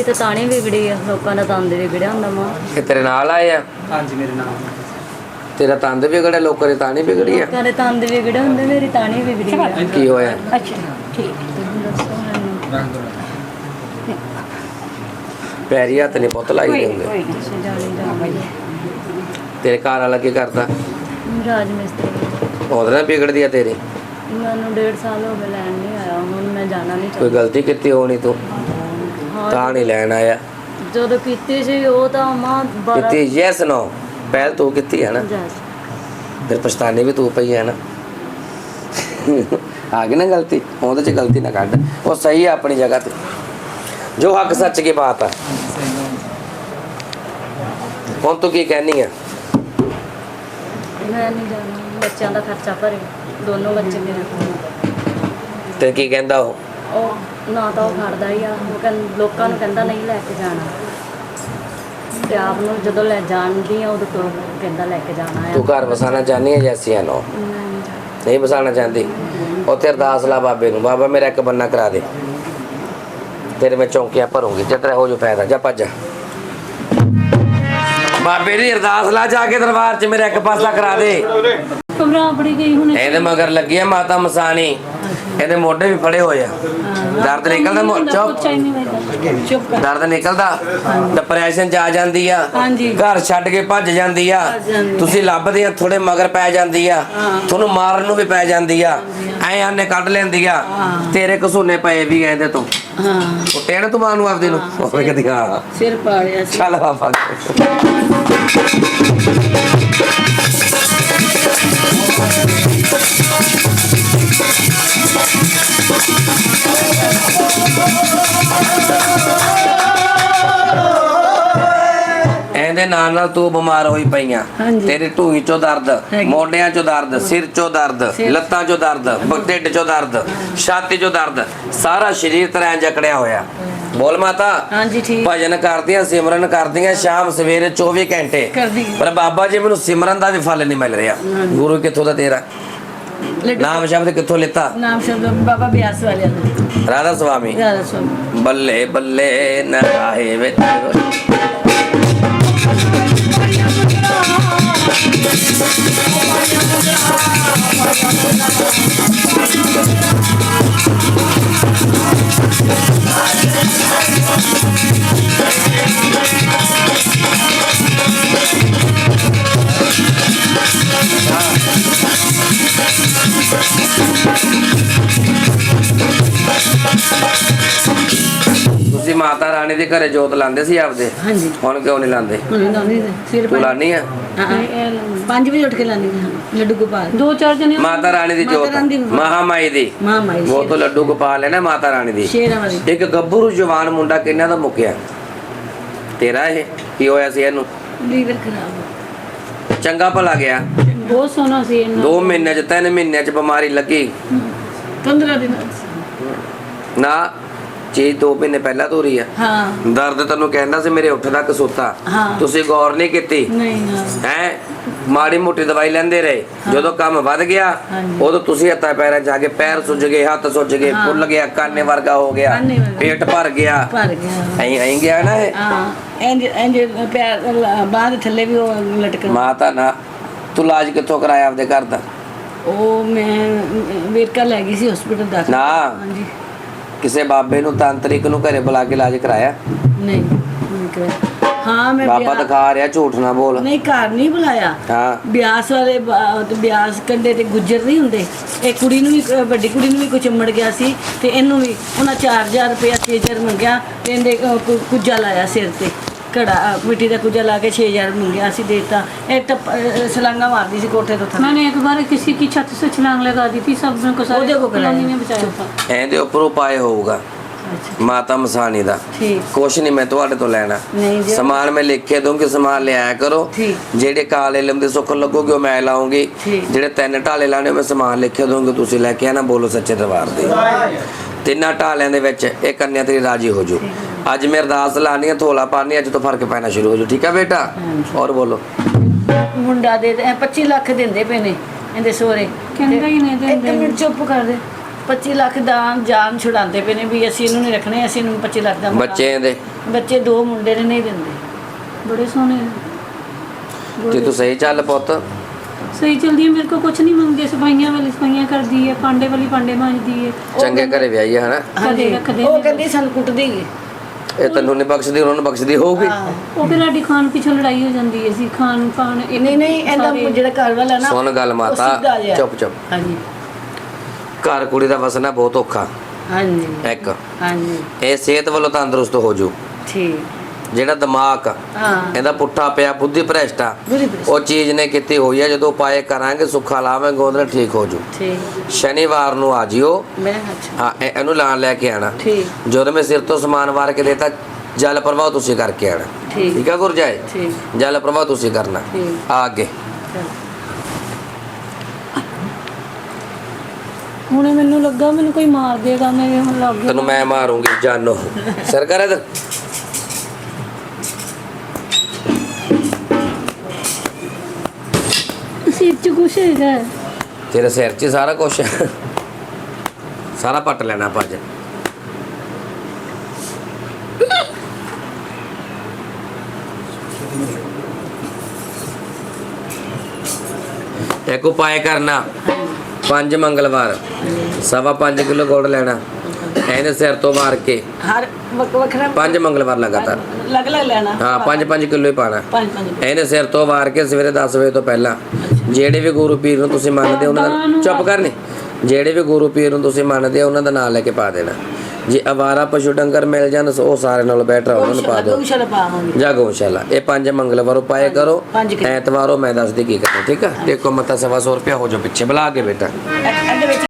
ਦੀ ਤਾਂ ਤਾਣੀ ਵਿਗੜੀ ਆ ਲੋਕਾਂ ਦਾ ਤੰਦ ਵਿਗੜਿਆ ਹੁੰਦਾ ਮਾਂ ਇਹ ਤੇਰੇ ਨਾਲ ਆਏ ਆ? ਹਾਂਜੀ ਮੇਰੇ ਨਾਮ ਤੇਰਾ ਤੰਦ ਵਿਗੜਿਆ ਲੋਕਾਂ ਦੀ ਤਾਂ ਨਹੀਂ ਵਿਗੜੀ ਆ? ਲੋਕਾਂ ਦੇ ਤੰਦ ਵਿਗੜੇ ਹੁੰਦੇ ਮੇਰੀ ਤਾਣੀ ਵਿਗੜੀ ਆ। ਕੀ ਹੋਇਆ? ਅੱਛਾ ਠੀਕ ਪੈਰੀ ਹੱਥ ਨਹੀਂ ਪੁੱਤ ਲਾਈ ਦੇ ਹੁੰਦੇ ਤੇਰੇ ਘਰ ਵਾਲਾ ਕੀ ਕਰਦਾ? ਰਾਜ ਮਿਸਤਰੀ ਉਹਦੇ ਨਾਲ ਵਿਗੜਦੀ ਆ ਤੇਰੀ? ਮੈਨੂੰ ਡੇਢ ਸਾਲ ਹੋ ਗਏ ਲੈਣ ਨਹੀਂ ਆਇਆ ਹੁਣ ਮੈਂ ਜਾਣਾ ਨਹੀਂ ਕੋਈ ਗਲਤੀ ਕੀਤੀ ਹੋਣੀ ਤੂੰ? ਤਾਂ ਨਹੀਂ ਲੈਣ ਆਇਆ। ਜਦੋਂ ਕੀਤੀ ਸੀ ਉਹ ਤਾਂ ਮਾਂ ਬਾਰਾਂ ਕੀਤੀ ਯੈਸ ਨੋ। ਪਹਿਲ ਤੂੰ ਕੀਤੀ ਹੈ ਨਾ। ਫਿਰ ਪਛਤਾਨੇ ਵੀ ਤੂੰ ਪਈ ਹੈ ਨਾ। ਆ ਗਈ ਨਾ ਗਲਤੀ ਉਹਦੇ ਚ ਗਲਤੀ ਨਾ ਕੱਢ। ਉਹ ਸਹੀ ਹੈ ਆਪਣੀ ਜਗ੍ਹਾ ਤੇ। ਜੋ ਹੱਕ ਸੱਚ ਕੀ ਬਾਤ ਹੈ ਹੁਣ ਤੂੰ ਕੀ ਕਹਿਨੀ ਹੈ ਮੈਂ ਨਹੀਂ ਜਾਣਾ ਬੱਚਿਆਂ ਦਾ ਖਰਚਾ ਭਰੇ ਦੋਨੋਂ ਬੱਚੇ ਮੇਰੇ ਤੇ ਕੀ ਕਹਿੰਦਾ ਉਹ? ਉਹ ਨਾ ਤਾਂ ਉਹ ਖੜਦਾ ਹੀ ਆ ਉਹ ਕਹਿੰ ਲੋਕਾਂ ਨੂੰ ਕਹਿੰਦਾ ਨਹੀਂ ਲੈ ਕੇ ਜਾਣਾ। ਤੇ ਆਪ ਨੂੰ ਜਦੋਂ ਲੈ ਜਾਣਦੀ ਆ ਉਦੋਂ ਤੋਂ ਕਹਿੰਦਾ ਲੈ ਕੇ ਜਾਣਾ ਆ। ਤੂੰ ਘਰ ਵਸਾਣਾ ਚਾਹਨੀ ਹੈ ਜੈਸੀਆਂ ਨੂੰ। ਨਹੀਂ ਵਸਾਣਾ ਚਾਹੁੰਦੀ? ਉੱਥੇ ਅਰਦਾਸ ਲਾ ਬਾਬੇ ਨੂੰ ਬਾਬਾ ਮੇਰਾ ਇੱਕ ਬੰਨਾ ਕਰਾ ਦੇ। ਤੇਰੇ ਮੈਂ ਚੌਂਕੀਆਂ ਭਰੂੰਗੀ ਜਤਰਾ ਹੋ ਜੋ ਫਾਇਦਾ। ਜਾ ਭੱਜ। ਬਾਬੇ ਦੀ ਅਰਦਾਸ ਲਾ ਜਾ ਕੇ ਦਰਬਾਰ 'ਚ ਮੇਰਾ ਇੱਕ ਪਾਸਾ ਕਰਾ ਦੇ। ਘਬਰਾ ਬੜੀ ਗਈ ਹੁਣ ਇਹਦੇ ਮਗਰ ਲੱਗੀ ਆ ਮਾਤਾ ਮਸਾਣੀ ਇਹਦੇ ਮੋਢੇ ਵੀ ਫੜੇ ਹੋਏ ਆ। ਦਰਦ ਨਿਕਲਦਾ ਮੋ- ਚੁੱਪ। ਚੁੱਪ ਦਰਦ ਨਿਕਲਦਾ ਡਿਪਰੈਸ਼ਨ ਚ ਆ ਜਾਂਦੀ ਆ। ਹਾਂਜੀ। ਘਰ ਛੱਡ ਕੇ ਭੱਜ ਜਾਂਦੀ ਆ। ਜਾਂਦੀ ਆ। ਤੁਸੀਂ ਲੱਭਦੇ ਆ ਥੋੜੇ ਮਗਰ ਪੈ ਜਾਂਦੀ ਆ। ਤੁਹਾਨੂੰ ਮਾਰਨ ਨੂੰ ਵੀ ਪੈ ਜਾਂਦੀ ਆ। ਐ ਆਨੇ ਕੱਢ ਲੈਂਦੀ ਆ। ਤੇਰੇ ਕਸੂਨੇ ਪਏ ਵੀ ਕਹਿੰਦੇ ਤੂੰ। ਹਾਂ। ਕੁੱਟਿਆ ਨਾ ਤੂੰ ਮਾਂ ਨੂੰ ਆਪਦੇ ਨੂੰ। ਉਹ ਕਹਿੰਦੀ ਹਾਂ ਸਿਰ ਪਾੜਿਆ ਸੀ। ਚੱਲ ਬਾਬਾ। Thank you. ਇਹਦੇ ਨਾਲ ਨਾਲ ਤੂੰ ਬਿਮਾਰ ਹੋਈ ਪਈਆਂ। ਤੇਰੀ ਢੂਹੀ ਚੋਂ ਦਰਦ। ਮੋਢਿਆਂ ਚੋਂ ਦਰਦ ਸਿਰ ਚੋਂ ਦਰਦ ਲੱਤਾਂ ਚੋਂ ਦਰਦ ਢਿੱਡ ਚੋਂ ਦਰਦ ਛਾਤੀ ਚੋਂ ਦਰਦ ਸਾਰਾ ਸਰੀਰ ਤਰ੍ਹਾਂ ਜਕੜਿਆ ਹੋਇਆ। ਬੋਲ ਮਾਤਾ ਹਾਂਜੀ ਠੀਕ। ਭਜਨ ਕਰਦੀਆਂ ਸਿਮਰਨ ਕਰਦੀਆਂ ਸ਼ਾਮ ਸਵੇਰੇ 24 ਘੰਟੇ। ਪਰ ਬਾਬਾ ਜੀ ਮੈਨੂੰ ਸਿਮਰਨ ਦਾ ਵੀ ਫਲ ਨਹੀਂ ਮਿਲ ਰਿਹਾ। ਗੁਰੂ ਕਿੱਥੋਂ ਦਾ ਤੇਰਾ? ਨਾਮ ਸ਼ਬਦ ਕਿੱਥੋਂ ਲਿੱਤਾ? ਨਾਮ ਸ਼ਬਦ ਬਾਬਾ ਬਿਆਸ ਵਾਲਿਆਂ ਦਾ। ਰਾਧਾ ਸੁਆਮੀ। ਰਾਧਾ ਸਵਾਮੀ ਬੱਲੇ ਬੱਲੇ ਨਰਾਹੇ ਵਿੱਚ। ਤੁਸੀਂ ਰਾਣੀ ਦੇ ਘਰੇ ਜੋਤ ਲਾਉਂਦੇ ਸੀ ਆਪਦੇ। ਹਾਂਜੀ। ਹੁਣ ਕਿਉਂ ਨਹੀਂ ਲਾਉਂਦੇ ਹੁਣ ਲਾਉਂਦੀ ਸਿਰ ਤੂੰ ਆ? ਹਾਂ 5 ਵਜੇ ਉੱਠ ਕੇ ਲਾਉਂਦੀ ਹਾਂ ਲੱਡੂ ਗੋਪਾਲ। ਦੋ ਚਾਰ ਜਣੇ ਮਾਤਾ ਰਾਣੀ ਦੀ ਜੋਤ। ਰਾਣੀ ਦੀ- ਮਹਾਮਾਈ ਦੀ। ਮਾਂ ਮਾਈ ਉਹ ਤੋਂ ਲੱਡੂ ਗੋਪਾਲ ਹੈ ਨਾ ਮਾਤਾ ਰਾਣੀ ਦੀ। ਸ਼ੇਰਾਂ ਵਾਲੀ। ਇੱਕ ਗੱਭਰੂ ਜਵਾਨ ਮੁੰਡਾ ਕਿੰਨਾ ਦਾ ਮੁੱਕਿਆ? ਤੇਰਾ ਇਹ? ਕੀ ਹੋਇਆ ਸੀ ਇਹਨੂੰ? ਲੀਵਰ ਖਰਾਬ। ਚੰਗਾ ਭਲਾ ਗਿਆ। ਬਹੁਤ ਸੋਹਣਾ ਸੀ ਇਹਨਾਂ 2 ਮਹੀਨੇ ਚ 3 ਮਹੀਨੇ ਚ ਬਿਮਾਰੀ ਲੱਗੀ। 15 ਦਿਨ ਨਾ ਚੀਜ਼ 2 ਮਹੀਨੇ ਪਹਿਲਾਂ ਤੋਂ ਰਹੀ ਆ। ਹਾਂ। ਦਰਦ ਤੈਨੂੰ ਕਹਿੰਦਾ ਸੀ ਮੇਰੇ ਉੱਠ ਦਾ ਕਸੂਤਾ ਹਾਂ। ਤੁਸੀਂ ਗੌਰ ਨਹੀਂ ਕੀਤੀ। ਨਹੀਂ ਹਾਂ ਹੈ? ਮਾੜੀ ਮੋਟੀ ਦਵਾਈ ਲੈਂਦੇ ਰਹੇ। ਜਦੋਂ ਕੰਮ ਵੱਧ ਗਿਆ ਹਾਂਜੀ। ਉਦੋਂ ਤੁਸੀਂ ਹੱਥਾਂ ਪੈਰਾਂ 'ਚ ਆ ਕੇ ਪੈਰ ਸੁੱਜ ਗਏ ਹੱਥ ਸੁੱਜ ਗਏ ਹਾਂ। ਫੁੱਲ ਗਿਆ ਕਾਨੇ ਵਰਗਾ ਹੋ ਗਿਆ। ਕਾਨੇ ਵਰਗਾ। ਪੇਟ ਭਰ ਗਿਆ। ਭਰ ਗਿਆ। ਐਂ ਐਂ ਗਿਆ ਨਾ ਇਹ? ਹਾਂ। ਇੰਜ ਇੰਜ ਪੈਰ ਬਾਹਰ ਥੱਲੇ ਵੀ ਉਹ ਲਟਕ ਮਾਤਾ ਨਾ ਤੂੰ ਇਲਾਜ ਕਿੱਥੋਂ ਕਰਾਇਆ ਆਪਦੇ ਘਰ ਦਾ? ਉਹ ਮੈਂ ਵੇਰਕਾ ਲੈ ਗਈ ਸੀ ਹਸਪੀਟਲ ਦਾ ਨਾ। ਹਾਂਜੀ। ਕਿਸੇ ਬਾਬੇ ਨੂੰ ਤਾਂਤਰਿਕ ਨੂੰ ਘਰੇ ਬੁਲਾ ਕੇ ਇਲਾਜ ਕਰਾਇਆ? ਨਹੀਂ ਨਹੀਂ ਕਰਿਆ। ਹਾਂ ਮੈਂ ਬਾਬਾ ਦਿਖਾ ਰਿਹਾ ਝੂਠ ਨਾ ਬੋਲ। ਨਹੀਂ ਘਰ ਨਹੀਂ ਬੁਲਾਇਆ। ਹਾਂ। ਬਿਆਸ ਵਾਲੇ ਬ- ਤੇ ਬਿਆਸ ਕੰਡੇ ਤੇ ਗੁੱਜਰ ਨਹੀਂ ਹੁੰਦੇ। ਇਹ ਕੁੜੀ ਨੂੰ ਵੀ ਅ, ਵੱਡੀ ਕੁੜੀ ਨੂੰ ਵੀ ਕੁਝ ਚੰਮੜ ਗਿਆ ਸੀ ਤੇ ਇਹਨੂੰ ਵੀ ਉਹਨਾਂ 4000 ਰੁਪਇਆ ਤੇਜਰ ਮੰਗਿਆ ਤੇ ਇਹਦੇ ਅ, ਕੁ- ਕੁੱਜਾ ਲਾਇਆ ਸਿਰ ਤੇ। ਘੜਾ ਅ, ਮਿੱਟੀ ਦਾ ਕੁੱਜਾ ਲਾ ਕੇ 6000 ਮੰਗਿਆ ਸੀ ਦੇਤਾ ਇਹ ਤਾਂ ਅ, ਸਲਾਂਗਾ ਮਾਰਦੀ ਸੀ ਕੋਠੇ ਤੋਂ ਥੱਲੇ मैंने एक बार किसी की छत से छलांग लगा दी थी सब को वो देखो सारे कॉलोनी कराया। ने बचाया था ਇਹਦੇ ਉੱਪਰ ਉਪਾਏ ਹੋਊਗਾ ਅੱਛਾ ਮਾਤਾ ਮਸਾਣੀ ਦਾ ਠੀਕ ਕੁਛ ਨਹੀਂ ਮੈਂ ਤੁਹਾਡੇ ਤੋਂ ਲੈਣਾ ਨਹੀਂ ਜੀ ਸਮਾਨ ਮੈਂ ਲਿਖ ਕੇ ਦੂੰਗੀ ਸਮਾਨ ਲਿਆਇਆ ਕਰੋ ਠੀਕ। ਜਿਹੜੇ ਕਾਲੇ ਇਲਮ ਦੇ ਸੁੱਖ ਲੱਗੋਗੇ ਉਹ ਮੈਂ ਲਾਉਂਗੀ ਠੀਕ। ਜਿਹੜੇ ਤਿੰਨ ਢਾਲੇ ਲਾਣੇ ਉਹ ਮੈਂ ਸਮਾਨ ਲਿਖ ਕੇ ਦੂੰਗੀ ਤੁਸੀਂ ਲੈ ਕੇ ਆਣਾ ਬੋਲੋ ਸੱਚੇ ਦਰਬਾਰ ਦੇ ਤਿੰਨਾਂ ਢਾਲਿਆਂ ਦੇ ਵਿੱਚ ਇਹ ਕੰਨਿਆ ਤੇਰੀ ਰਾਜੀ ਹੋ ਜੂ ਅੱਜ ਮੈਂ ਅਰਦਾਸ ਲਾਣੀ ਹੈ ਥੋਲਾ ਪਾਣੀ ਅੱਜ ਤੋਂ ਫ਼ਰਕ ਪੈਣਾ ਸ਼ੁਰੂ ਹੋ ਜੂ ਠੀਕ ਹੈ ਬੇਟਾ? ਔਰ ਬੋਲੋ। ਮੁੰਡਾ ਦੇ ਇਹ 25 ਲੱਖ ਦਿੰਦੇ ਪਏ ਨੇ ਇਹਦੇ ਸੋਹਰੇ। ਕਹਿੰਦਾ ਹੀ ਨਹੀਂ ਦਿੰਦੇ। ਇੱਕ ਮਿੰਟ ਚੁੱਪ ਕਰ ਦੇ। 25 ਲੱਖ ਦਾ ਜਾਨ ਛੁਡਾਉਂਦੇ ਪਏ ਨੇ ਵੀ ਅਸੀਂ ਇਹਨੂੰ ਨਹੀਂ ਰੱਖਣੇ ਅਸੀਂ ਇਹਨੂੰ 25 ਲੱਖ ਦਾ ਮਕਾਨ- ਬੱਚੇ ਦੇ। ਬੱਚੇ ਦੋ ਮੁੰਡੇ ਨੇ ਨਹੀਂ ਦਿੰਦੇ। ਬੜੇ ਸੋਹਣੇ ਤੇ ਤੂੰ ਸਹੀ ਚੱਲ ਪੁੱਤ। ਸਹੀ ਚਲਦੀ ਹੈ ਮੇਰੇ ਕੋ ਕੁਝ ਨਹੀਂ ਮੰਗਦੇ ਸਫਾਈਆਂ ਵਾਲੀ ਸਫਾਈਆਂ ਕਰਦੀ ਹੈ ਪਾਂਡੇ ਵਾਲੀ ਪਾਂਡੇ ਮਾਂਜਦੀ ਹੈ। ਚੰਗੇ ਘਰੇ ਵਿਆਹੀ ਹੈ ਹਨਾ? ਰੱਖਦੇ ਉਹ। ਕਹਿੰਦੀ ਸਾਨੂੰ ਕੁੱਟਦੀ ਹੈ ਇਹ ਤੈਨੂੰ ਨਹੀਂ ਬਖਸ਼ਦੀ ਉਹਨਾਂ ਨੂੰ ਬਖਸ਼ਦੀ ਹੋਊਗੀ। ਉਹ ਫਿਰ ਸਾਡੀ ਖਾਣ ਪਿੱਛੋਂ ਲੜਾਈ ਹੋ ਜਾਂਦੀ ਹੈ ਸੀ ਖਾਣ ਪਾਣ ਇਹ ਨਹੀਂ ਨਹੀਂ ਇਹਦਾ ਜਿਹੜਾ ਘਰ ਵਾਲਾ ਨਾ ਸੁਣ ਗੱਲ ਮਾਤਾ। ਚੁੱਪ ਚੁੱਪ। ਹਾਂਜੀ। ਘਰ ਕੁੜੀ ਦਾ ਵਸਣਾ ਬਹੁਤ ਔਖਾ। ਹਾਂਜੀ। ਇੱਕ। ਹਾਂਜੀ। ਇਹ ਸਿਹਤ ਵੱਲੋਂ ਤੰਦਰੁਸਤ ਹੋ ਜੂ ਠੀਕ। ਜਿਹੜਾ ਦਿਮਾਗ ਆ, ਹਾਂ। ਇਹਦਾ ਪੁੱਠਾ ਪਿਆ ਬੁੱਧੀ ਭ੍ਰਸ਼ਟ ਆ। ਬੁਰੀ ਬੁਰੀ ਉਹ ਚੀਜ਼ ਨੇ ਕੀਤੀ ਹੋਈ ਹੈ ਜਦੋਂ ਉਪਾਏ ਕਰਾਂਗੇ ਸੁੱਖਾ ਲਾਵਾਂਗੇ ਉਹਦੇ ਨਾਲ ਠੀਕ ਹੋ ਜੂ। ਠੀਕ। ਸ਼ਨੀਵਾਰ ਨੂੰ ਆ ਜਿਓ। ਮੈਂ ਅੱਛਾ। ਹਾਂ ਇਹ- ਇਹਨੂੰ ਲੈ ਕੇ ਆਣਾ। ਠੀਕ। ਜਦੋਂ ਮੈਂ ਸਿਰ ਤੋਂ ਸਮਾਨ ਵਾਰ ਕੇ ਦੇਤਾ ਜਲ ਪ੍ਰਵਾਹ ਤੁਸੀਂ ਕਰਕੇ ਆਣਾ। ਠੀਕ। ਠੀਕ ਆ ਗੁਰਜਾਏ? ਠੀਕ। ਜਲ ਪ੍ਰਵਾਹ ਤੁਸੀਂ ਕਰਨਾ। ਠੀਕ। ਆ ਅੱਗੇ। ਚਲੋ। ਹੁਣੇ ਮੈਨੂੰ ਲੱਗਾ ਮੈਨੂੰ ਕੋਈ ਮਾਰ ਦੇਗਾ ਮੈਂ ਹੁਣ ਲੱਗ ਗਿਆ। ਤੈਨੂੰ ਮੈਂ ਮਾਰੂੰਗੀ ਜਾਨੋ। ਸਰ ਕਰ ਇਧਰ ਸਿਰ ਚ ਕੁਛ ਹੈਗਾ। ਤੇਰੇ ਸਿਰ 'ਚ ਸਾਰਾ ਕੁਝ ਸਾਰਾ ਪੱਟ ਲੈਣਾ ਆਪਾਂ ਅੱਜ ਇੱਕ ਉਪਾਏ ਕਰਨਾ। ਪੰਜ ਮੰਗਲਵਾਰ। ਸਵਾ 5 ਕਿਲੋ ਗੁੜ ਲੈਣਾ। ਇਹਨੇ ਸਿਰ ਤੋਂ ਮਾਰ ਕੇ। ਹਰ ਵਕ ਵਖਰਾ ਪੰਜ ਮੰਗਲਵਾਰ ਲਗਾਤਾਰ। ਲੱਗ ਲੱਗ ਲੈਣਾ। ਹਾਂ 5-5 ਕਿਲੋ ਹੀ ਪਾਣਾ। ਪੰਜ ਪੰਜ ਇਹਨੇ ਸਿਰ ਤੋਂ ਵਾਰ ਕੇ ਸਵੇਰੇ 10 ਵਜੇ ਤੋਂ ਪਹਿਲਾਂ। ਜਿਹੜੇ ਵੀ ਗੁਰੂ ਪੀਰ ਨੂੰ ਤੁਸੀਂ ਮੰਨਦੇ ਹੋ ਉਹਨਾਂ ਦਾ ਚੁੱਪ ਕਰਨੀ ਜਿਹੜੇ ਵੀ ਗੁਰੂ ਪੀਰ ਨੂੰ ਤੁਸੀਂ ਮੰਨਦੇ ਉਹਨਾਂ ਦਾ ਨਾਮ ਲੈ ਕੇ ਪਾ ਦੇਣਾ। ਜੇ ਅਵਾਰਾ ਪਸ਼ੂ ਡੰਗਰ ਮਿਲ ਜਾਣ ਉਹ ਸਾਰੇ ਨਾਲੋਂ ਬੈਟਰ ਉਹਨਾਂ ਨੂੰ ਪਾ ਦਿਓ। ਗਊਸ਼ਾਲਾ ਪਾਵਾਂਗੇ। ਜਾ ਗਊਸ਼ਾਲਾ। ਇਹ ਪੰਜ ਮੰਗਲਵਾਰ ਉਪਾਏ ਕਰੋ। ਐਤਵਾਰੋਂ ਮੈਂ ਦੱਸਦੀ ਕੀ ਕਰਨਾ ਠੀਕ ਆ? ਦੇਖੋ ਮਤਾ ਸਵਾ ਸੌ ਰੁਪਇਆ ਹੋ ਜਾ ਪਿੱਛੇ। ਬੁਲਾ ਕੇ ਬੇਟਾ।